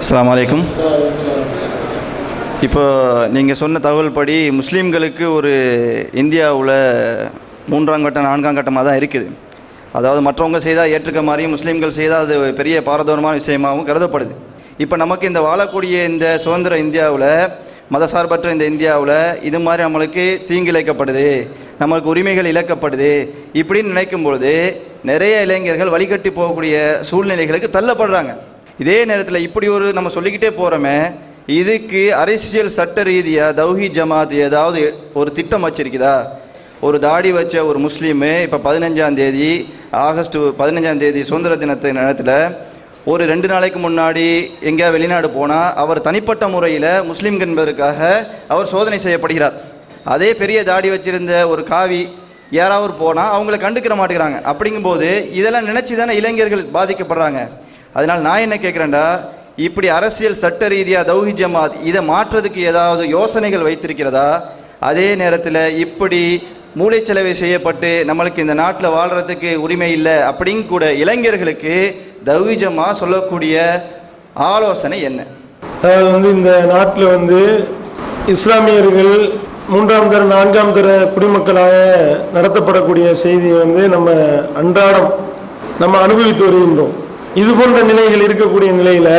அஸ்லாம் வலைக்கும் இப்போ நீங்கள் சொன்ன தகவல் படி முஸ்லீம்களுக்கு ஒரு இந்தியாவில் மூன்றாம் கட்டம் நான்காம் கட்டமாக தான் இருக்குது. அதாவது மற்றவங்க செய்தால் ஏற்றுக்க மாதிரியும் முஸ்லீம்கள் செய்தால் அது பெரிய பாரதூரமான விஷயமாகவும் கருதப்படுது. இப்போ நமக்கு இந்த வாழக்கூடிய இந்த சுதந்திர இந்தியாவில் மதசார்பற்ற இந்த இந்தியாவில் இது மாதிரி நம்மளுக்கு தீங்கிழைக்கப்படுது. நம்மளுக்கு உரிமைகள் இழக்கப்படுது. இப்படின்னு நினைக்கும் பொழுது நிறைய இளைஞர்கள் வழிகட்டி போகக்கூடிய சூழ்நிலைகளுக்கு தள்ளப்படுறாங்க. இதே நேரத்தில் இப்படி ஒரு நம்ம சொல்லிக்கிட்டே போகிறோமே இதுக்கு அரசியல் சட்ட ரீதியாக தௌஹி ஜமாத் ஏதாவது ஒரு திட்டம் வச்சிருக்குதா? ஒரு தாடி வச்ச ஒரு முஸ்லீமு இப்போ பதினஞ்சாம் தேதி ஆகஸ்ட் பதினஞ்சாம் தேதி சுதந்திர தினத்தை நேரத்தில் ஒரு ரெண்டு நாளைக்கு முன்னாடி எங்கேயா வெளிநாடு போனால் அவர் தனிப்பட்ட முறையில் முஸ்லீம் என்பதற்காக அவர் சோதனை செய்யப்படுகிறார். அதே பெரிய தாடி வச்சிருந்த ஒரு காவி யாராவது போனால் அவங்கள கண்டுக்கிற மாட்டேங்கிறாங்க. அப்படிங்கும்போது இதெல்லாம் நினச்சி தானே இளைஞர்கள் பாதிக்கப்படுறாங்க. அதனால் நான் என்ன கேட்குறேன்டா இப்படி அரசியல் சட்ட ரீதியாக தௌஹி ஜமாத் இதை மாற்றுறதுக்கு ஏதாவது யோசனைகள் வைத்திருக்கிறதா? அதே நேரத்தில் இப்படி மூளைச்சலவை செய்யப்பட்டு நம்மளுக்கு இந்த நாட்டில் வாழ்கிறதுக்கு உரிமை இல்லை அப்படின்னு கூட இளைஞர்களுக்கு தௌஹி சொல்லக்கூடிய ஆலோசனை என்ன? அதாவது வந்து இந்த நாட்டில் வந்து இஸ்லாமியர்கள் மூன்றாம் தர நான்காம் தர குடிமக்களாக நடத்தப்படக்கூடிய செய்தியை வந்து நம்ம அன்றாடம் நம்ம அனுபவித்து வருகின்றோம். இது போன்ற நிலைகள் இருக்கக்கூடிய நிலையில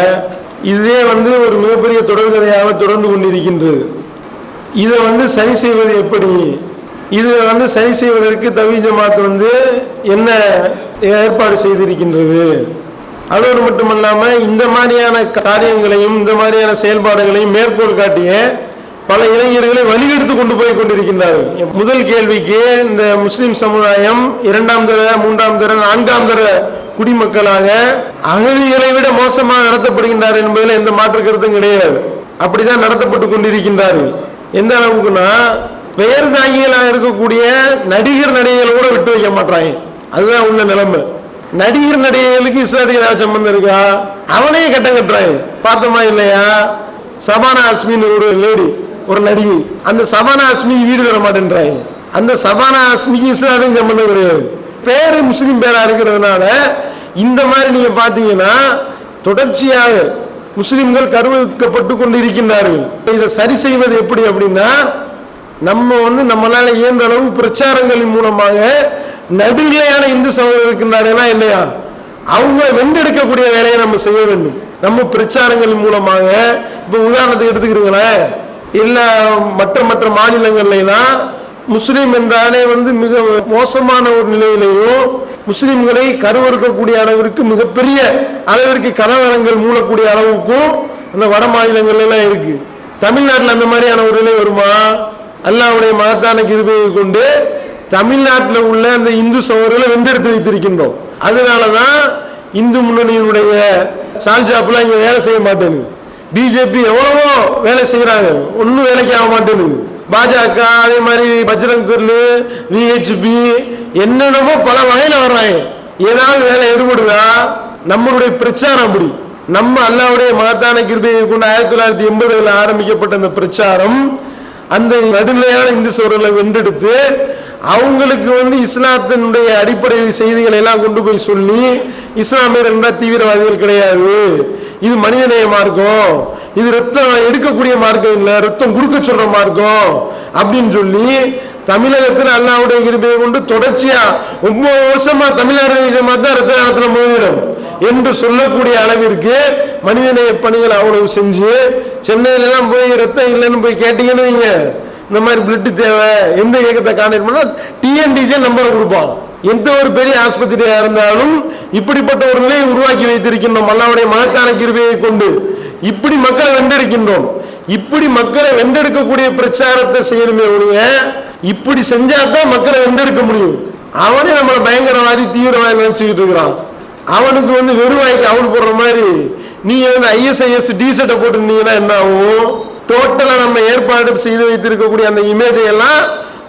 இதே வந்து ஒரு மிகப்பெரிய தொடர்கதையாக தொடர்ந்து கொண்டிருக்கின்றது. இதை வந்து சரி செய்வது எப்படி? இதை வந்து சரி செய்வதற்கு தவி ஜமாத் வந்து என்ன ஏற்பாடு செய்திருக்கின்றது? அதோடு மட்டுமல்லாமல் இந்த மாதிரியான காரியங்களையும் இந்த மாதிரியான செயல்பாடுகளையும் மேற்கோள் காட்டிய பல இளைஞர்களை வழிகெடுத்து கொண்டு போய் கொண்டிருக்கின்றார்கள். முதல் கேள்விக்கு இந்த முஸ்லிம் சமுதாயம் இரண்டாம் தர மூன்றாம் தர நான்காம் தர குடிமக்களாக அகதிகளை விட மோசமாக நடத்தப்படுகின்றார் என்பதில் எந்த மாற்று கருத்தும் கிடையாது. அப்படிதான் நடத்தப்பட்டு கொண்டிருக்கின்றார்கள். எந்த அளவுக்குன்னா பெயர் தாங்கிகளாக இருக்கக்கூடிய நடிகர் நடிகைகளை கூட விட்டு வைக்க மாட்டாங்க அதுதான் உள்ள நிலைமை. நடிகர் நடிகைகளுக்கு இஸ்லாத்துக்கு ஏதாவது சம்பந்தம் இருக்கா? அவனையே கட்டம் கட்டுறாங்க. பார்த்தோமா இல்லையா? சபானா அஸ்மின்னு ஒரு லேடி ஒரு நடிகை. அந்த சபானா அஸ்மிக்கு வீடு தர மாட்டேன்றாங்க. அந்த சபானா அஸ்மிக்கு இஸ்லாத்துக்கு சம்பந்தம் கிடையாது. பேரு முஸ்லீம் பேரா இருக்கிறதுனால இந்த மாதிரி நீங்க பாத்தீங்கன்னா தொடர்ச்சியாக முஸ்லிம்கள் கருவிக்கப்பட்டு கொண்டிருக்கின்றார்கள். இதை சரி செய்வது எப்படி அப்படின்னா நம்ம வந்து நம்மளால இயன்ற அளவு பிரச்சாரங்களின் மூலமாக நடுநிலையான இந்து சகோதரர் இருக்கின்றார்களா இல்லையா? அவங்க வென்றெடுக்கக்கூடிய வேலையை நம்ம செய்ய வேண்டும். நம்ம பிரச்சாரங்களின் மூலமாக இப்ப உதாரணத்துக்கு எடுத்துக்கிறீங்களேன் இல்ல மற்ற மற்ற மாநிலங்கள்லாம் முஸ்லீம் என்றாலே வந்து மிக மோசமான ஒரு நிலையிலையும் முஸ்லிம்களை கருவறுக்கக்கூடிய அளவிற்கு மிகப்பெரிய அளவிற்கு கலவரங்கள் மூடக்கூடிய அளவுக்கும் அந்த வட மாநிலங்கள்லாம் இருக்கு. தமிழ்நாட்டில் அந்த மாதிரியான ஒரு நிலை வருமா? அல்லாவுடைய மகத்தான கிருபையை கொண்டு தமிழ்நாட்டில் உள்ள அந்த இந்து சகோதரர்களை வென்றெடுத்து வைத்திருக்கின்றோம். அதனால தான் இந்து முன்னணியினுடைய சால்ஜாப்லாம் இங்கே வேலை செய்ய மாட்டேன்னு பிஜேபி எவ்வளவோ வேலை செய்கிறாங்க ஒன்றும் வேலைக்கு ஆக மாட்டேனுங்க பாஜக அதே மாதிரி பஜ்ரங் குர்லு விஹெச்பி என்னென்னமோ பல வகையில் வர்றாங்க. ஏதாவது வேலை ஈடுபடுதா நம்மளுடைய பிரச்சாரம் அப்படி. நம்ம அல்லாவுடைய மகத்தான கிருபையை கொண்டு ஆயிரத்தி தொள்ளாயிரத்தி எண்பதுல ஆரம்பிக்கப்பட்ட அந்த பிரச்சாரம் அந்த நடுநிலையான இந்து சோழர்களை வென்றெடுத்து அவங்களுக்கு வந்து இஸ்லாத்தினுடைய அடிப்படை செய்திகளை எல்லாம் கொண்டு போய் சொல்லி இஸ்லாமியர் என்றால் தீவிரவாதிகள் கிடையாது. இது மனிதநேய மார்க்கம். இது ரத்தம் எடுக்கக்கூடிய மார்க்கம் இல்லை ரத்தம் கொடுக்க சொல்ற மார்க்கம் அப்படின்னு சொல்லி தமிழகத்தில் அல்லாவுடைய கிருபையை கொண்டு தொடர்ச்சியா ஒன்பது வருஷமா தமிழ்நாடு ஜமாத் தான் ரத்த தானத்துல முதலிடம் என்று சொல்லக்கூடிய அளவிற்கு மனிதநேய பணிகள் அவ்வளவு செஞ்சு சென்னையிலலாம் போய் ரத்தம் இல்லைன்னு போய் கேட்டீங்கன்னு வைங்க. இந்த மாதிரி பிளட்டு தேவை எந்த இயக்கத்தை கான்டாக்ட் பண்ணா டிஎன்டிஜே நம்பரை கொடுப்பான். எந்த ஒரு பெரிய ஆஸ்பத்திரியா இருந்தாலும் இப்படிப்பட்ட ஒரு நிலையை உருவாக்கி வைத்திருக்கின்றோம். அல்லாவுடைய மகத்தான கிருபையை கொண்டு இப்படி மக்களை வென்றெடுக்கின்றோம். இப்படி மக்களை வென்றெடுக்கக்கூடிய பிரச்சாரத்தை செய்யணுமே ஒழிய இப்படி செஞ்சாதான் மக்களை வென்றெடுக்க முடியும். அவனே நம்மளை பயங்கரவாதி தீவிரவாதி நினைச்சுக்கிட்டு இருக்கிறான். அவனுக்கு வந்து வெறுவாய்க்கு அவன் போடுற மாதிரி நீங்க வந்து ஐஎஸ்ஐஎஸ் டிசெட்டை போட்டுருந்தீங்கன்னா என்ன ஆகும்? டோட்டலா நம்ம ஏற்பாடு செய்து வைத்திருக்கக்கூடிய அந்த இமேஜை எல்லாம்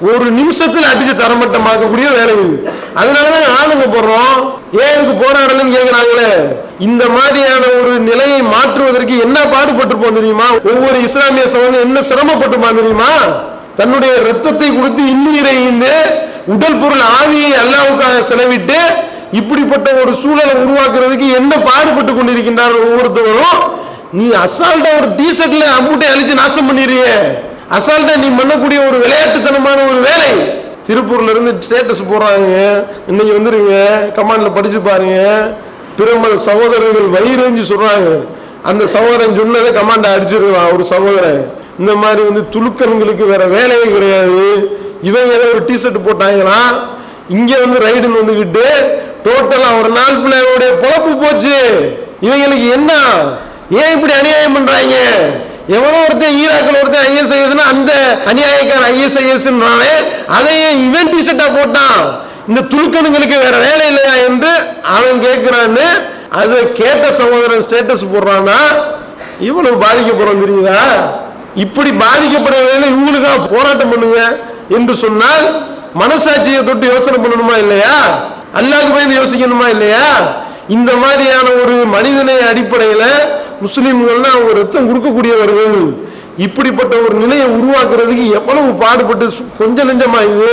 ஒரு நிமிஷத்தில் அடிச்சு தரமட்டமாக்கக்கூடிய வேலை இது. அதனாலதான் ஆளுங்க போடுறோம். ஏன் இதுக்கு போராடலன்னு கேட்கிறாங்களே இந்த மாதிரியான ஒரு நிலையை மாற்றுவதற்கு என்ன பாடுபட்டிருப்போம் தெரியுமா? ஒவ்வொரு இஸ்லாமிய சோழன் என்ன சிரமப்பட்டுமா தெரியுமா? தன்னுடைய ரத்தத்தை கொடுத்து இன்னுயிரை ஈந்து உடல் பொருள் ஆவியை அல்லாவுக்காக செலவிட்டு இப்படிப்பட்ட ஒரு சூழலை உருவாக்குறதுக்கு என்ன பாடுபட்டு கொண்டிருக்கின்றார் ஒவ்வொருத்தவரும்? நீ அசால்ட்டா ஒரு டீசர்ட்ல அம்புட்டை அழிச்சு நாசம் பண்ணிடுறிய. அசால்ட்டா நீ பண்ணக்கூடிய ஒரு விளையாட்டுத்தனமான ஒரு வேலை. திருப்பூர்ல இருந்து ஸ்டேட்டஸ் போடுறாங்க. இன்னைக்கு வந்துருங்க. கமாண்ட்ல படிச்சு பாருங்க. பிரமத சகோதரர்கள் வயிறு சொல்றாங்க. அந்த சகோதரன் சொன்னதை கமாண்டை அடிச்சிருவான் ஒரு சகோதரன். இந்த மாதிரி வந்து துலுக்கனுங்களுக்கு வேற வேலையே கிடையாது. இவங்க ஏதோ ஒரு டிஷர்ட் போட்டாங்கன்னா இங்க வந்து ரைடுன்னு வந்துக்கிட்டு டோட்டலா ஒரு நாள் பிள்ளையோடைய பொழப்பு போச்சு. இவங்களுக்கு என்ன? ஏன் இப்படி அநியாயம் பண்றாங்க? எவனோ ஒருத்தன் ஈராக்கில் ஒருத்தன் ஐஎஸ்ஐஎஸ்னா அந்த அநியாயக்கார ஐஎஸ்ஐஎஸ்னாலே அதையே இவன் டிஷர்ட்டா போட்டான். இந்த துலுக்கனுங்களுக்கு வேற வேலை இல்லையா என்று அவன் கேட்கிறான்னு அதை கேட்ட சகோதரன் ஸ்டேட்டஸ் போடுறான்னா இவ்வளவு பாதிக்கப்படுறோம் தெரியுதா? இப்படி பாதிக்கப்படுறவங்க இவங்களுக்காக போராட்டம் பண்ணுங்க என்று சொன்னால் மனசாட்சியை தொட்டு யோசனை பண்ணணுமா இல்லையா? அல்லாக்கு பயந்து யோசிக்கணுமா இல்லையா? இந்த மாதிரியான ஒரு மனிதனை அடிப்படையில முஸ்லிம்கள்லாம் அவங்க ரத்தம் கொடுக்கக்கூடியவர்கள் இப்படிப்பட்ட ஒரு நிலையை உருவாக்குறதுக்கு எவ்வளவு பாடுபட்டு கொஞ்சம் கொஞ்ச நெஞ்சமா இது?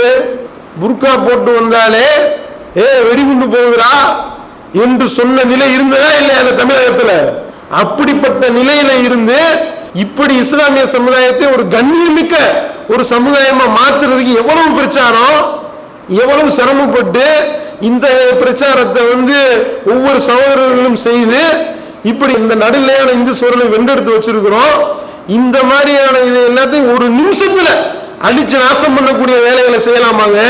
புர்கா போட்டு வந்தாலே ஏ வெடிகுண்டு போகுதுடா என்று சொன்ன நிலை இருந்ததா இல்லையா அந்த தமிழகத்துல? அப்படிப்பட்ட நிலையில இருந்து இப்படி இஸ்லாமிய சமுதாயத்தை ஒரு கண்ணியமிக்க ஒரு சமுதாயமா மாத்துறதுக்கு எவ்வளவு பிரச்சாரம்? எவ்வளவு சிரமப்பட்டு இந்த பிரச்சாரத்தை வந்து ஒவ்வொரு சகோதரர்களும் செய்து இப்படி இந்த நடுநிலையான இந்து சூழலை வென்றெடுத்து வச்சிருக்கிறோம். இந்த மாதிரியான இது எல்லாத்தையும் ஒரு நிமிஷத்துல அடிச்சு நாசம் பண்ணக்கூடிய வேலைகளை செய்யலாமாங்க?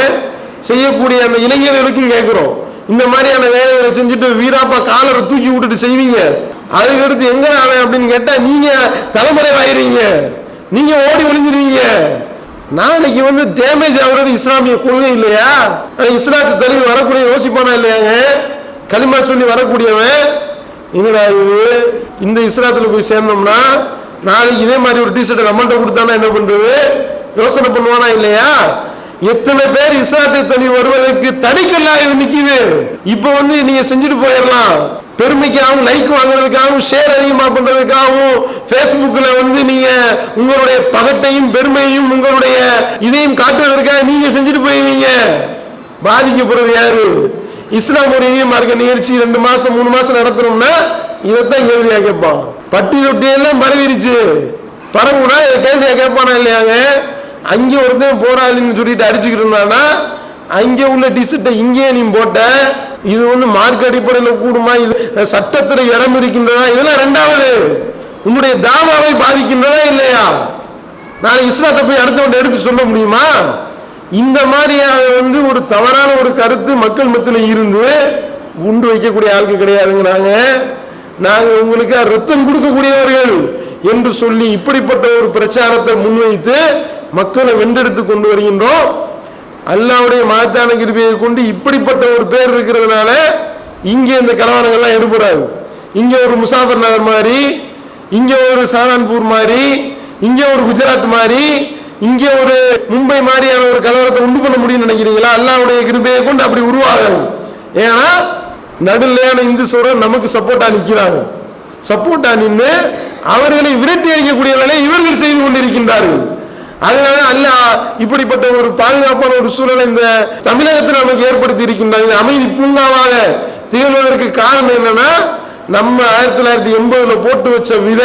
செய்யக்கூடிய அந்த இளைஞர்களுக்கும் கேட்கிறோம் இந்த மாதிரியான வேலைகளை செஞ்சுட்டு வீராப்பா காலரை தூக்கி விட்டுட்டு செய்வீங்க. அதுக்கு அடுத்து எங்க அவன் அப்படின்னு கேட்டா நீங்க தலைமுறை ஆயிருவீங்க நீங்க ஓடி ஒளிஞ்சிருவீங்க. இன்னைக்கு வந்து டேமேஜ் ஆகுறது இஸ்லாமிய கொள்கை இல்லையா? இஸ்லாத்து தழுவி வரக்கூடிய யோசிப்பானா இல்லையாங்க? களிமா சொல்லி வரக்கூடியவன். என்னடா இது? இந்த இஸ்லாத்துல போய் சேர்ந்தோம்னா நாளைக்கு இதே மாதிரி ஒரு டிஷர்ட் நம்மள்ட்ட கொடுத்தானா என்ன பண்றது? யோசனை பண்ணுவானா இல்லையா? எத்தனை பேர் இஸ்லாத்தை தனி வருவதற்கு தடைக்கல்லா இது நிக்குது. இப்ப வந்து நீங்க செஞ்சுட்டு போயிடலாம். பெருமைக்காகவும் லைக் வாங்குறதுக்காகவும் ஷேர் அதிகமாக பண்றதுக்காகவும் ஃபேஸ்புக்கில் வந்து நீங்க உங்களுடைய பகட்டையும் பெருமையும் உங்களுடைய இதையும் காட்டுவதற்காக நீங்க செஞ்சுட்டு போயிருவீங்க. பாதிக்கப்படுறது யாரு? இஸ்லாம் ஒரு இனிய மார்க்க நிகழ்ச்சி ரெண்டு மாசம் மூணு மாசம் நடத்தணும்னா இதைத்தான் கேள்வியா கேட்பான். பட்டி தொட்டி எல்லாம் பரவிருச்சு. பரவுனா இதை கேள்வியா கேட்பானா இல்லையாங்க? அங்கே ஒருத்தன் போராளின்னு சொல்லிட்டு அடிச்சுக்கிட்டு இருந்தானா அங்கே உள்ள டிசிட்டை இங்கேயே நீ போட்ட இது வந்து மார்க் அடிப்படையில் கூடுமா? இது சட்டத்தில் இடம் இருக்கின்றதா? இதெல்லாம் ரெண்டாவது உன்னுடைய தாவாவை பாதிக்கின்றதா இல்லையா? நாளை இஸ்லாத்தை போய் அடுத்தவன் எடுத்து சொல்ல முடியுமா? இந்த மாதிரியாக வந்து ஒரு தவறான ஒரு கருத்து மக்கள் மத்தியில் இருந்து குண்டு வைக்கக்கூடிய ஆளுக்கு கிடையாதுங்கிறாங்க. நாங்கள் உங்களுக்கு ரத்தம் கொடுக்கக்கூடியவர்கள் என்று சொல்லி இப்படிப்பட்ட ஒரு பிரச்சாரத்தை முன்வைத்து மக்களை வென்றெடுத்து கொண்டு வருகின்றோம். அல்லாவுடைய மகத்தான கிருபியை கொண்டு இப்படிப்பட்ட ஒரு பேர் இருக்கிறதுனால இங்கே இந்த கலவரங்கள்லாம் எடுபடாது. இங்கே ஒரு முசாஃபர் நகர் மாதிரி இங்கே ஒரு சாலான்பூர் மாதிரி இங்கே ஒரு குஜராத் மாதிரி இங்கே ஒரு மும்பை மாதிரியான ஒரு கலவரத்தை உண்டு பண்ண முடியும்னு நினைக்கிறீங்களா? அல்லாவுடைய கிருபையை கொண்டு அப்படி உருவாகாது. ஏன்னா நடுநிலையான இந்து சோழர் நமக்கு சப்போர்ட்டா நிற்கிறாங்க சப்போர்ட்டா நின்று அவர்களை விரட்டி அடிக்கக்கூடிய வேலையை இவர்கள் செய்து கொண்டிருக்கின்றார்கள். அதனால அல்ல இப்படிப்பட்ட ஒரு பாதுகாப்பான ஒரு சூழலை இந்த தமிழகத்தில் நமக்கு ஏற்படுத்தி இருக்கின்றாங்க அமைதி பூங்காவாக திகழ்வதற்கு காரணம் என்னன்னா நம்ம ஆயிரத்தி தொள்ளாயிரத்தி எண்பதுல போட்டு வச்ச வித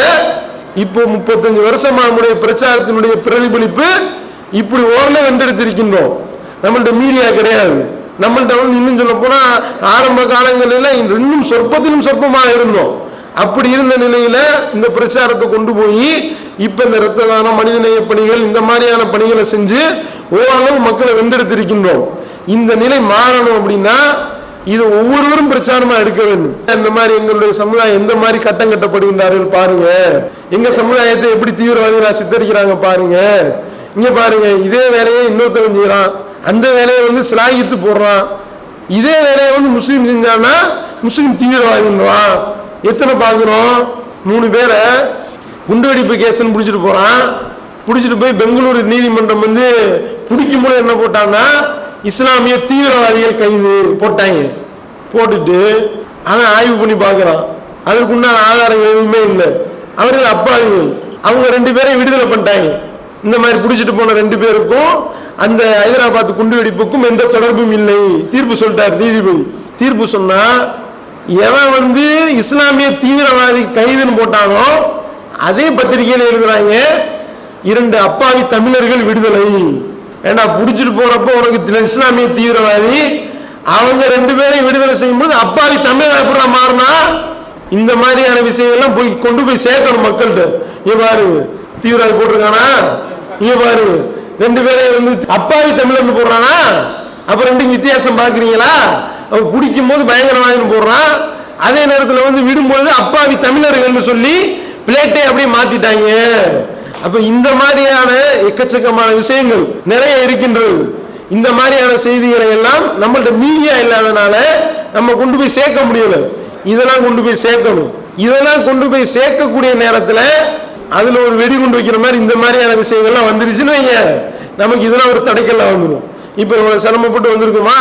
இப்போ முப்பத்தஞ்சு வருஷமா நம்முடைய பிரச்சாரத்தினுடைய பிரதிபலிப்பு இப்படி ஓரளவு வென்றெடுத்திருக்கின்றோம். நம்மள்ட்ட மீடியா கிடையாது. நம்மள்ட்ட வந்து இன்னும் சொல்ல போனா ஆரம்ப காலங்களில் இன்னும் சொற்பத்திலும் சொற்பமாக இருந்தோம். அப்படி இருந்த நிலையில இந்த பிரச்சாரத்தை கொண்டு போய் இப்ப இந்த இரத்த தானம் மனிதநேய பணிகள் இந்த மாதிரியான பணிகளை செஞ்சு ஓரளவு மக்களை வென்றெடுத்திருக்கின்றோம். இந்த நிலை மாறணும் அப்படின்னா இது ஒவ்வொருவரும் பிரச்சாரமா எடுக்க வேண்டும். இந்த மாதிரி எங்களுடைய சமுதாயம் எந்த மாதிரி கட்டம் கட்டப்படுகின்றார்கள் பாருங்க. எங்க சமுதாயத்தை எப்படி தீவிரவாதிகளா சித்தரிக்கிறாங்க பாருங்க. இங்க பாருங்க இதே வேலையை இன்னொருத்தவன் செய்யறான். அந்த வேலையை வந்து சிலாகித்து போடுறான். இதே வேலையை வந்து முஸ்லீம் செஞ்சான்னா முஸ்லீம் தீவிரவாதின்றான். எத்தனை பார்க்குறோம் மூணு பேரை குண்டுவெடிப்பு கேஸ்ன்னு பிடிச்சிட்டு போகிறான் பிடிச்சிட்டு போய் பெங்களூரு நீதிமன்றம் வந்து பிடிக்கும் போது என்ன போட்டாங்கன்னா இஸ்லாமிய தீவிரவாதிகள் கைது போட்டாங்க. போட்டுட்டு அவன் ஆய்வு பண்ணி பார்க்குறான். அதற்குண்டான ஆதாரங்கள் எதுவுமே இல்லை. அவர்கள் அப்பாவிகள். அவங்க ரெண்டு பேரையும் விடுதலை பண்ணிட்டாங்க. இந்த மாதிரி பிடிச்சிட்டு போன ரெண்டு பேருக்கும் அந்த ஹைதராபாத் குண்டு வெடிப்புக்கும் எந்த தொடர்பும் இல்லை. தீர்ப்பு சொல்லிட்டார் நீதிபதி. தீர்ப்பு சொன்னா எவன் வந்து இஸ்லாமிய தீவிரவாதி கைதுன்னு போட்டானோ அதே பத்திரிகையில் எழுதுறாங்க இரண்டு அப்பாவி தமிழர்கள் விடுதலை. ஏன்னா புடிச்சிட்டு போறப்போ உனக்கு இஸ்லாமிய தீவிரவாதி அவங்க ரெண்டு பேரையும் விடுதலை செய்யும்போது அப்பாவி தமிழர் எப்படி மாறினா? இந்த மாதிரியான விஷயங்கள்லாம் போய் கொண்டு போய் சேர்க்கணும் மக்கள்கிட்ட. இங்க பாரு தீவிரவாதி போட்டிருக்கானா? இங்க பாரு ரெண்டு பேரையும் வந்து அப்பாவி தமிழர்னு போடுறானா? அப்ப ரெண்டு வித்தியாசம் பாக்குறீங்களா? அவன் குடிக்கும் போது பயங்கரவாதின்னு போடுறான். அதே நேரத்தில் வந்து விடும்பொழுது அப்பாவி தமிழர்கள்னு சொல்லி பிளேட்டை அப்படியே மாத்திட்டாங்க. அப்ப இந்த மாதிரியான எக்கச்சக்கமான விஷயங்கள் நிறைய இருக்கின்றது. இந்த மாதிரியான செய்திகளை எல்லாம் நம்மள்ட்ட மீடியா இல்லாதனால நம்ம கொண்டு போய் சேர்க்க முடியல. இதெல்லாம் கொண்டு போய் சேர்க்கணும். இதெல்லாம் கொண்டு போய் சேர்க்கக்கூடிய நேரத்துல அதுல ஒரு வெடிகுண்டு வைக்கிற மாதிரி இந்த மாதிரியான விஷயங்கள்லாம் வந்துருச்சுன்னு வைங்க. நமக்கு இதெல்லாம் ஒரு தடைக்கெல்லாம் வந்துடும் இப்ப இவ்வளவு சிரமப்பட்டு வந்திருக்குமா?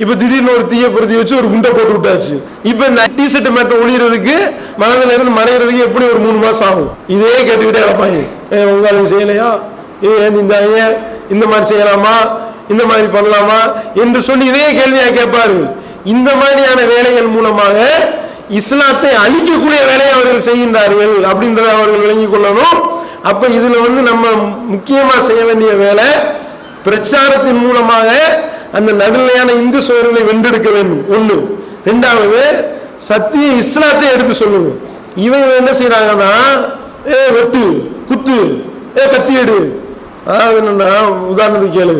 இப்ப திடீர்னு ஒரு தீய பொருத்தி வச்சு ஒரு குண்டை போட்டு விட்டாச்சு. இப்ப இந்த டி செட் மேட்டை ஒளியறதுக்கு மனதில் இருந்து மறைகிறதுக்கு எப்படி ஒரு மூணு மாசம் ஆகும்? இதே கேட்டுக்கிட்டே கிடப்பாங்க. உங்களுக்கு செய்யலையா? ஏ இந்த ஏன் இந்த மாதிரி செய்யலாமா? இந்த மாதிரி பண்ணலாமா? என்று சொல்லி இதே கேள்வியா கேட்பாரு. இந்த மாதிரியான வேலைகள் மூலமாக இஸ்லாத்தை அழிக்கக்கூடிய வேலையை அவர்கள் செய்கின்றார்கள் அப்படின்றத அவர்கள் விளங்கிக் கொள்ளணும். அப்ப இதுல வந்து நம்ம முக்கியமா செய்ய வேண்டிய வேலை பிரச்சாரத்தின் மூலமாக அந்த நடுநிலையான இந்து சோழர்களை வென்றெடுக்க வேண்டும். ஒன்று ரெண்டாவது சத்திய இஸ்லாத்தை எடுத்து சொல்லுங்க இவங்க என்ன செய்யறாங்கன்னா ஏ வெட்டு குத்து ஏ கத்தி எடு அதாவது என்னன்னா உதாரணத்துக்கு கேளு.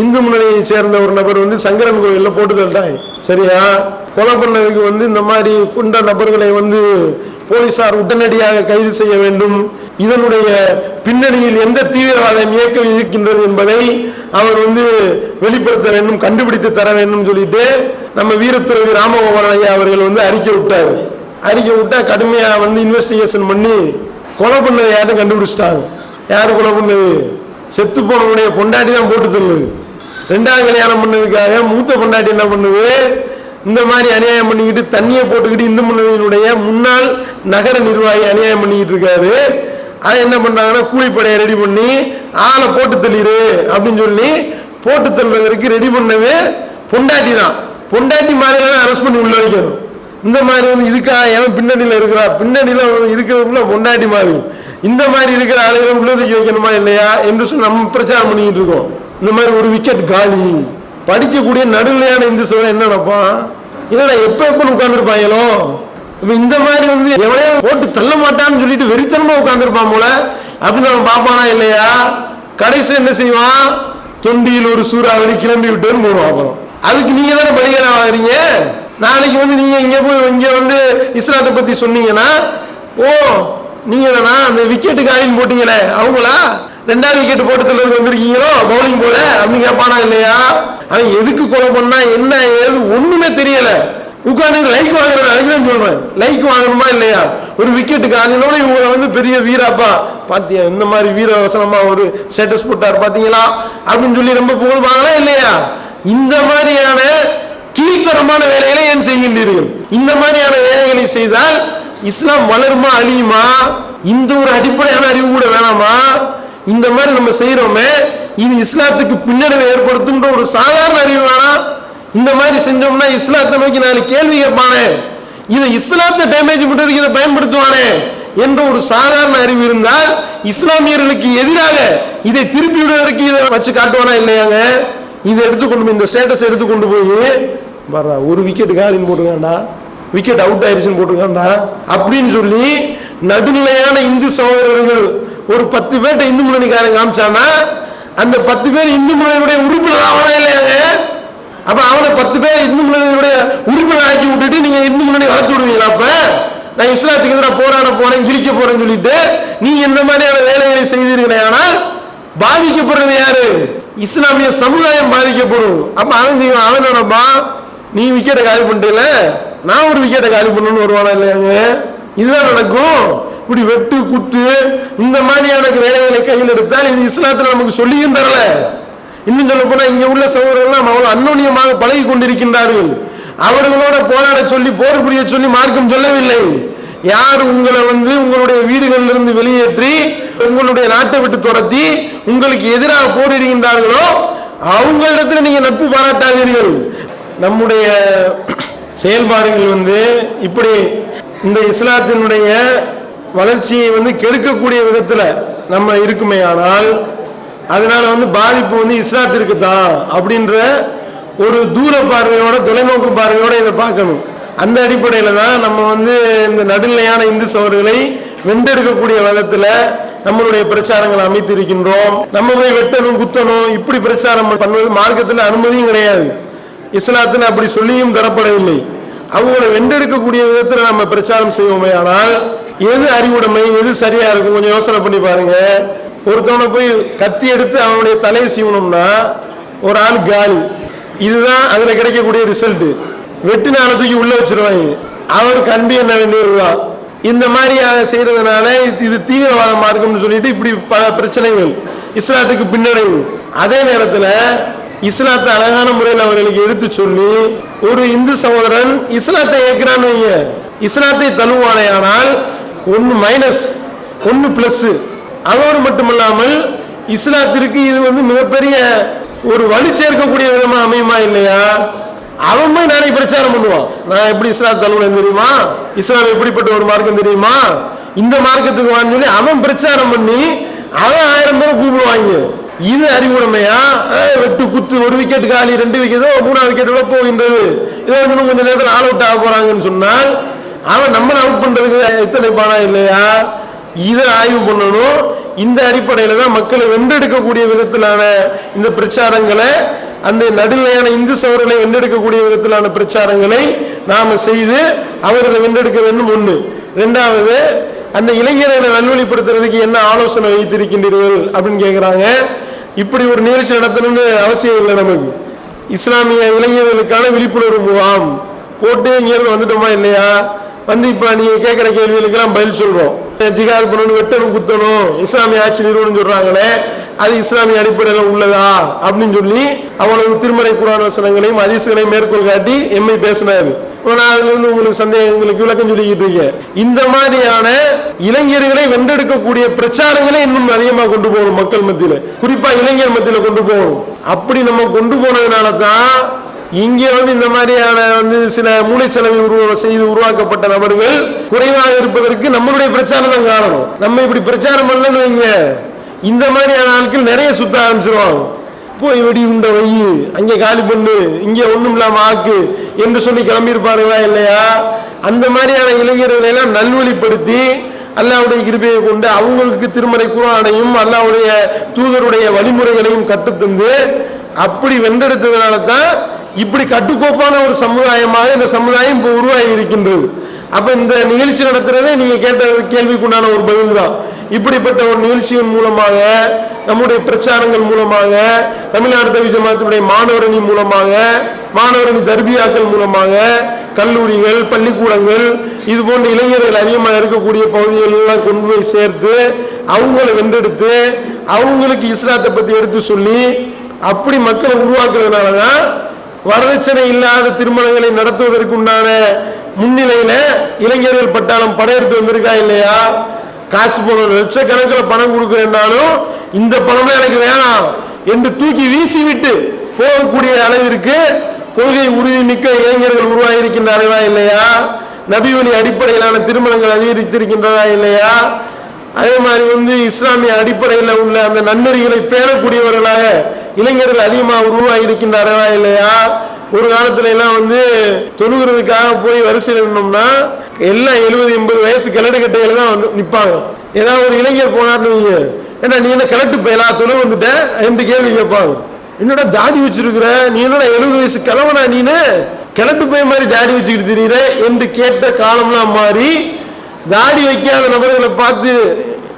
இந்து முன்னணியை சேர்ந்த ஒரு நபர் வந்து சங்கரன் கோயிலில் போட்டு தள்ளிட்டாங்க சரியா? கொலை பண்ணதுக்கு வந்து இந்த மாதிரி கொண்ட நபர்களை வந்து போலீசார் உடனடியாக கைது செய்ய வேண்டும். இதனுடைய பின்னணியில் எந்த தீவிரவாதம் இயக்கம் இருக்கின்றது என்பதை அவர் வந்து வெளிப்படுத்த வேண்டும் கண்டுபிடித்து தர வேண்டும் சொல்லிட்டு நம்ம வீரத்துறவி ராமகோபாலன் ஐயா அவர்கள் வந்து அறிக்கை விட்டார். அறிக்கை விட்டா கடுமையா வந்து இன்வெஸ்டிகேஷன் பண்ணி கொலை பண்ணதை யாரும் கண்டுபிடிச்சிட்டாங்க? யார் கொலை பண்ணது? செத்து போனவனுடைய பொண்டாட்டி தான் போட்டு தள்ளுது. ரெண்டாவது கல்யாணம் பண்ணதுக்காக மூத்த பொண்டாட்டி என்ன பண்ணுது? இந்த மாதிரி அநியாயம் பண்ணிக்கிட்டு தண்ணியை போட்டுக்கிட்டு இந்து முன்னணியினுடைய முன்னாள் நகர நிர்வாகி அநியாயம் பண்ணிக்கிட்டு இருக்காரு. அதை என்ன பண்ணாங்கன்னா கூலிப்படையை ரெடி பண்ணி ஆளை போட்டு தள்ளிடு அப்படின்னு சொல்லி போட்டு தள்ளுறதுக்கு ரெடி பண்ணவே பொண்டாட்டி தான். பொண்டாட்டி மாதிரி அரெஸ்ட் பண்ணி உள்ள வைக்கணும். இந்த மாதிரி வந்து இதுக்காக எவன் பின்னணியில் இருக்கிறா? பின்னணியில் இருக்கிறவங்கள பொண்டாட்டி மாதிரி. இந்த மாதிரி இருக்கிற ஆளுகளை உள்ளதுக்கு வைக்கணுமா இல்லையா என்று சொல்லி நம்ம பிரச்சாரம் பண்ணிக்கிட்டு இருக்கோம். இந்த மாதிரி ஒரு விக்கெட் காலி. படிக்கக்கூடிய நடுநிலையான இந்து சோழன் என்ன நடப்பான் இல்லைடா எப்போ எப்போ உட்காந்துருப்பாங்களோ இந்த மாதிரி வந்து எவனையோ போட்டு தள்ள மாட்டான்னு சொல்லிட்டு வெறித்தனமா உட்காந்துருப்பான் போல. அப்படின்னு அவன் பாப்பானா இல்லையா? கடைசி என்ன செய்வான்? தொண்டியில் ஒரு சூறாவளி கிளம்பி விட்டேன்னு போடுவான் அப்புறம். அதுக்கு நீங்க தானே பலிகரம் ஆகுறீங்க? நாளைக்கு வந்து நீங்க இங்க போய் இங்க வந்து இஸ்லாத்தை பத்தி சொன்னீங்கன்னா ஓ நீங்க தானா அந்த விக்கெட்டு காயின் போட்டீங்களே அவங்களா? ரெண்டாவது விக்கெட் போட்டு இருந்து வந்திருக்கீங்களோ? பவுலிங் போல? அப்படின்னு கேட்பானா இல்லையா? அவன் எதுக்கு கொலை பண்ணா என்ன ஏது ஒண்ணுமே தெரியல. உட்கார்ந்து லைக் வாங்குறது அதுக்குதான் சொல்றேன். லைக் வாங்கணுமா இல்லையா? ஒரு விக்கெட்டுக்கு காலினோட இவங்க வந்து பெரிய வீராப்பா பாத்தியா இந்த மாதிரி வீர வசனமா ஒரு ஸ்டேட்டஸ் போட்டார் பாத்தீங்களா? அப்படின்னு சொல்லி ரொம்ப புகழ்வாங்களா இல்லையா? இந்த மாதிரியான கீழ்த்தரமான வேலைகளை ஏன் செய்கின்றீர்கள்? இந்த மாதிரியான வேலைகளை செய்தால் இஸ்லாம் வளருமா அழியுமா? இந்த ஒரு அடிப்படையான அறிவு கூட வேணாமா? இந்த மாதிரி நம்ம செய்யறோமே இது இஸ்லாத்துக்கு பின்னடைவை ஏற்படுத்தும்ன்ற ஒரு சாதாரண அறிவு வேணாம். இந்த மாதிரி செஞ்சோம்னா இஸ்லாத்தை நோக்கி நாலு கேள்வி கேட்பானே? இதை இஸ்லாத்தை டேமேஜ் பண்றதுக்கு இதை பயன்படுத்துவானே? என்ற ஒரு சாதாரண அறிவு இருந்தால் இஸ்லாமியர்களுக்கு எதிராக இதை திருப்பி விடுவதற்கு இதை வச்சு காட்டுவானா இல்லையாங்க? இதை எடுத்து கொண்டு போய் இந்த ஸ்டேட்டஸ் எடுத்து கொண்டு போய் வர்றா ஒரு விக்கெட்டு காலின்னு போட்டுருக்காண்டா விக்கெட் அவுட் ஆயிடுச்சுன்னு போட்டுருக்காண்டா அப்படின்னு சொல்லி நடுநிலையான இந்து சகோதரர்கள் ஒரு பத்து பேர்ட்ட இந்து முன்னணிக்காரன் காமிச்சானா அந்த பத்து பேர் இந்து முன்னணியுடைய உறுப்பினர் ஆவனா அப்ப அவனை பத்து பேர் இந்து முன்னணியுடைய உறுப்பினர் ஆக்கி விட்டுட்டு நீங்க இந்து முன்னணி வளர்த்து விடுவீங்களா அப்ப? நான் இஸ்லாத்துக்கு எதிராக போராட போறேன் கிழிக்க போறேன்னு சொல்லிட்டு நீங்க இந்த மாதிரியான வேலைகளை செய்தீர்களே ஆனால் பாதிக்கப்படுறது யாரு? இஸ்லாமிய சமுதாயம் பாதிக்கப்படும். அப்ப அவன் செய்வான் அவன் நினைப்பா நீ விக்கெட்டை காலி பண்ணிட்டல நான் ஒரு விக்கெட்டை காலி பண்ணணும்னு வருவானா இல்லையாங்க இதுதான் நடக்கும். இப்படி வெட்டு குத்து இந்த மாதிரியான வேலைகளை கையில் எடுத்தால் இது இஸ்லாத்துல நமக்கு சொல்லியும் தரல. இன்னும் சொல்ல போனா இங்க உள்ள சகோதரர்கள் அவ்வளவு அன்னோனியமாக பழகி கொண்டிருக்கின்றார்கள். அவர்களோட போராட சொல்லி போர் புரிய சொல்லி மார்க்கம் சொல்லவில்லை. யார் உங்களை வந்து உங்களுடைய வீடுகளில் இருந்து வெளியேற்றி உங்களுடைய நாட்டை விட்டு துரத்தி உங்களுக்கு எதிராக போரிடுகின்றார்களோ அவங்களிடத்துல நீங்க நட்பு பாராட்டாதீர்கள். நம்முடைய செயல்பாடுகள் வந்து இப்படி இந்த இஸ்லாத்தினுடைய வளர்ச்சியை வந்து கெடுக்கக்கூடிய விதத்தில் நம்ம இருக்குமே ஆனால் அதனால வந்து பாதிப்பு வந்து இஸ்லாத்திற்கு தான் அப்படின்ற ஒரு தூர பார்வையோட தொலைநோக்கு பார்வையோட இதை பார்க்கணும். அந்த அடிப்படையில் தான் நம்ம வந்து இந்த நடுநிலையான இந்து சோழர்களை வென்றெடுக்கக்கூடிய விதத்தில் நம்மளுடைய பிரச்சாரங்களை அமைத்திருக்கின்றோம். நம்ம போய் வெட்டணும் குத்தணும் இப்படி பிரச்சாரம் பண்ணுவது மார்க்கத்தில் அனுமதியும் கிடையாது. இஸ்லாத்தில் அப்படி சொல்லியும் தரப்படவில்லை. அவங்கள வென்றெடுக்கக்கூடிய விதத்தில் நம்ம பிரச்சாரம் செய்வோமே. ஆனால் எது அறிவுடைமை எது சரியா இருக்கும் கொஞ்சம் யோசனை பண்ணி பாருங்க. ஒருத்தவனை போய் கத்தி எடுத்து அவனுடைய தலையை சீவனம்னா ஒரு ஆள் காலி. இதுதான் அதுல கிடைக்கக்கூடிய ரிசல்ட் வெட்டின ஆளை தூக்கி உள்ள வச்சிருவாங்க. அவர் கண்டு என்ன வேண்டியதுதான் இந்த மாதிரி செய்யறதுனால இது- இது தீவிரவாத மார்க்கம்னு சொல்லிட்டு இப்படி பல பிரச்சனைகள் இஸ்லாத்துக்கு பின்னடைவு. அதே நேரத்துல இஸ்லாத்தை அழகான முறையில் அவர்களுக்கு எடுத்து சொல்லி ஒரு இந்து சகோதரன் இஸ்லாத்தை ஏற்கிறான்னு இஸ்லாத்தை இஸ்லாத்தை தழுவானேயானால் ஒன்னு மைனஸ் ஒன்னு பிளஸ் அதோடு மட்டுமல்லாமல் இஸ்லாத்திற்கு இது வந்து மிகப்பெரிய ஒரு வலி சேர்க்கக்கூடிய விதமா அமையுமா இல்லையா? அவன் போய் நாளைக்கு பிரச்சாரம் பண்ணுவான். நான் எப்படி இஸ்லாம் தலைவன் தெரியுமா? இஸ்லாம் எப்படிப்பட்ட ஒரு மார்க்கம் தெரியுமா? இந்த மார்க்கத்துக்கு வான்னு சொல்லி அவன் பிரச்சாரம் பண்ணி அவன் ஆயிரம் பேரை கூப்பிடுவாங்க. இது அறிவுடைமையா வெட்டு குத்து ஒரு விக்கெட் காலி ரெண்டு விக்கெட்டோ மூணாவது விக்கெட்டோட போகின்றது. இதோ இன்னும் கொஞ்சம் நேரத்தில் ஆல் அவுட் ஆக போறாங்கன்னு சொன்னால் அவன் நம்மளை அவுட் பண்றதுக்கு எத்தனை பானா இல்லையா? இதை ஆய்வு பண்ணணும். இந்த அடிப்படையில தான் மக்களை வென்றெடுக்கக்கூடிய விதத்திலான இந்த பிரச்சாரங்களை அந்த நடுநிலையான இந்து சவர்களை வென்றெடுக்கக்கூடிய விதத்திலான பிரச்சாரங்களை நாம செய்து அவர்களை வென்றெடுக்க வேண்டும் ஒண்ணு. ரெண்டாவது அந்த இளைஞர்களை நல்வழிப்படுத்துறதுக்கு என்ன ஆலோசனை வைத்திருக்கின்றீர்கள் அப்படின்னு கேட்குறாங்க இப்படி ஒரு நிகழ்ச்சி நடத்தணும்னு அவசியம் இல்லை நமக்கு. இஸ்லாமிய இளைஞர்களுக்கான விழிப்புணர்வு முகாம். போட்டு இங்கிருந்து வந்துட்டோமா இல்லையா? வந்து இப்ப நீங்க கேட்கிற கேள்விகளுக்கெல்லாம் பதில் சொல்றோம். ஜிகாது பண்ணணும் வெட்டணும் குத்தணும். இஸ்லாமிய ஆட்சி நிறுவனம் சொல்றாங்களே அது இஸ்லாமிய அடிப்படையில் உள்ளதா? அப்படின்னு சொல்லி அவ்வளவு திருமறை குரான் வசனங்களையும் அதிசுகளையும் மேற்கோள் காட்டி எம்மை பேசினாரு. இப்ப நான் அதுல உங்களுக்கு சந்தேகங்களுக்கு விளக்கம் சொல்லிக்கிட்டு இருக்கேன். இந்த மாதிரியான இளைஞர்களை வென்றெடுக்கக்கூடிய பிரச்சாரங்களை இன்னும் அதிகமா கொண்டு போகணும் மக்கள் மத்தியில. குறிப்பா இளைஞர் மத்தியில கொண்டு போகணும். அப்படி நம்ம கொண்டு போனதுனால தான் இங்கே வந்து இந்த மாதிரியான வந்து சில மூளைச்சலவை உருவ செய்து உருவாக்கப்பட்ட நபர்கள் குறைவாக இருப்பதற்கு நம்மளுடைய பிரச்சாரம் தான் காரணம். நம்ம இப்படி பிரச்சாரம் பண்ணலன்னு வைங்க. இந்த மாதிரியான ஆட்கள் நிறைய சுத்த ஆரம்பிச்சிருவாங்க. போய் வெடி உண்ட வை அங்கே காலி பண்ணு இங்கே ஒன்றும் இல்லாமல் ஆக்கு என்று சொல்லி கிளம்பியிருப்பாருங்களா இல்லையா? அந்த மாதிரியான இளைஞர்களை எல்லாம் நல்வழிப்படுத்தி அல்லாவுடைய கிருபையை கொண்டு அவங்களுக்கு திருமறை குரானையும் அல்லாவுடைய தூதருடைய வழிமுறைகளையும் கற்றுத்தந்து அப்படி வென்றெடுத்ததுனால தான் இப்படி கட்டுக்கோப்பான ஒரு சமுதாயமாக இந்த சமுதாயம் இப்போ உருவாகி இருக்கின்றது அப்ப இந்த நிகழ்ச்சி நடத்துறதே நீங்க கேட்ட கேள்விக்குண்டான ஒரு பதில் தான் இப்படிப்பட்ட ஒரு நிகழ்ச்சியின் மூலமாக நம்முடைய பிரச்சாரங்கள் மூலமாக தமிழ்நாடு தவி ஜமாத்தினுடைய மாணவரணி மூலமாக மாணவரணி தர்பியாக்கள் மூலமாக கல்லூரிகள் பள்ளிக்கூடங்கள் இது போன்ற இளைஞர்கள் அதிகமாக இருக்கக்கூடிய பகுதிகளெல்லாம் கொண்டு போய் சேர்த்து அவங்கள வென்றெடுத்து அவங்களுக்கு இஸ்லாத்தை பத்தி எடுத்து சொல்லி அப்படி மக்களை உருவாக்குறதுனால தான் வரதட்சணை இல்லாத திருமணங்களை நடத்துவதற்குண்டான முன்னிலையில இளைஞர்கள் பட்டாளம் படையெடுத்து வந்திருக்கா இல்லையா? காசு போன லட்சக்கணக்கில் பணம் கொடுக்குறேன்னாலும் இந்த பணமே எனக்கு வேணாம் என்று தூக்கி வீசி விட்டு போகக்கூடிய அளவிற்கு கொள்கை உறுதிமிக்க இளைஞர்கள் உருவாகி இருக்கின்றார்களா இல்லையா? நபிவழி அடிப்படையிலான திருமணங்கள் அதிகரித்திருக்கின்றதா இல்லையா? அதே மாதிரி வந்து இஸ்லாமிய அடிப்படையில் உள்ள அந்த நன்னெறிகளை பேணக்கூடியவர்களாக இளைஞர்கள் அதிகமாக உருவாகி இருக்கின்றாரா இல்லையா? ஒரு காலத்துல எல்லாம் வந்து தொழுகிறதுக்காக போய் வரிசையில் நின்னோம்னா எல்லாம் எழுபது எண்பது வயசு கிழடு கட்டையில தான் வந்து நிற்பாங்க ஏதாவது ஒரு இளைஞர் போனார்னு வைங்க. ஏன்னா நீ என்ன கிழட்டு போயலா? தொழு வந்துட்டேன் ரெண்டு கேள்வி கேட்பாங்க. என்னோட தாடி வச்சிருக்கிற? நீ என்னடா எழுபது வயசு கிழவனா நீனு? கிழட்டு போய் மாதிரி தாடி வச்சுக்கிட்டு தெரியுற? என்று கேட்ட காலம்லாம் மாறி தாடி வைக்காத நபர்களை பார்த்து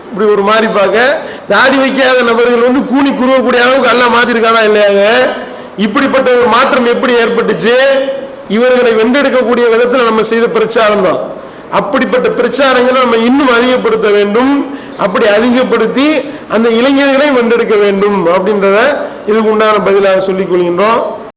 இப்படி ஒரு மாதிரி பார்க்க தாடி வைக்காத நபர்கள் வந்து கூலி குருவக்கூடிய அளவுக்கு எல்லாம் மாத்திருக்கானா இல்லையாங்க? இப்படிப்பட்ட ஒரு மாற்றம் எப்படி ஏற்பட்டுச்சு? இவர்களை வென்றெடுக்கக்கூடிய விதத்தில் நம்ம செய்த பிரச்சாரம் தான். அப்படிப்பட்ட பிரச்சாரங்களை நம்ம இன்னும் அதிகப்படுத்த வேண்டும். அப்படி அதிகப்படுத்தி அந்த இளைஞர்களை வென்றெடுக்க வேண்டும் அப்படின்றத இதுக்கு உண்டான பதிலாக சொல்லிக் கொள்கின்றோம்.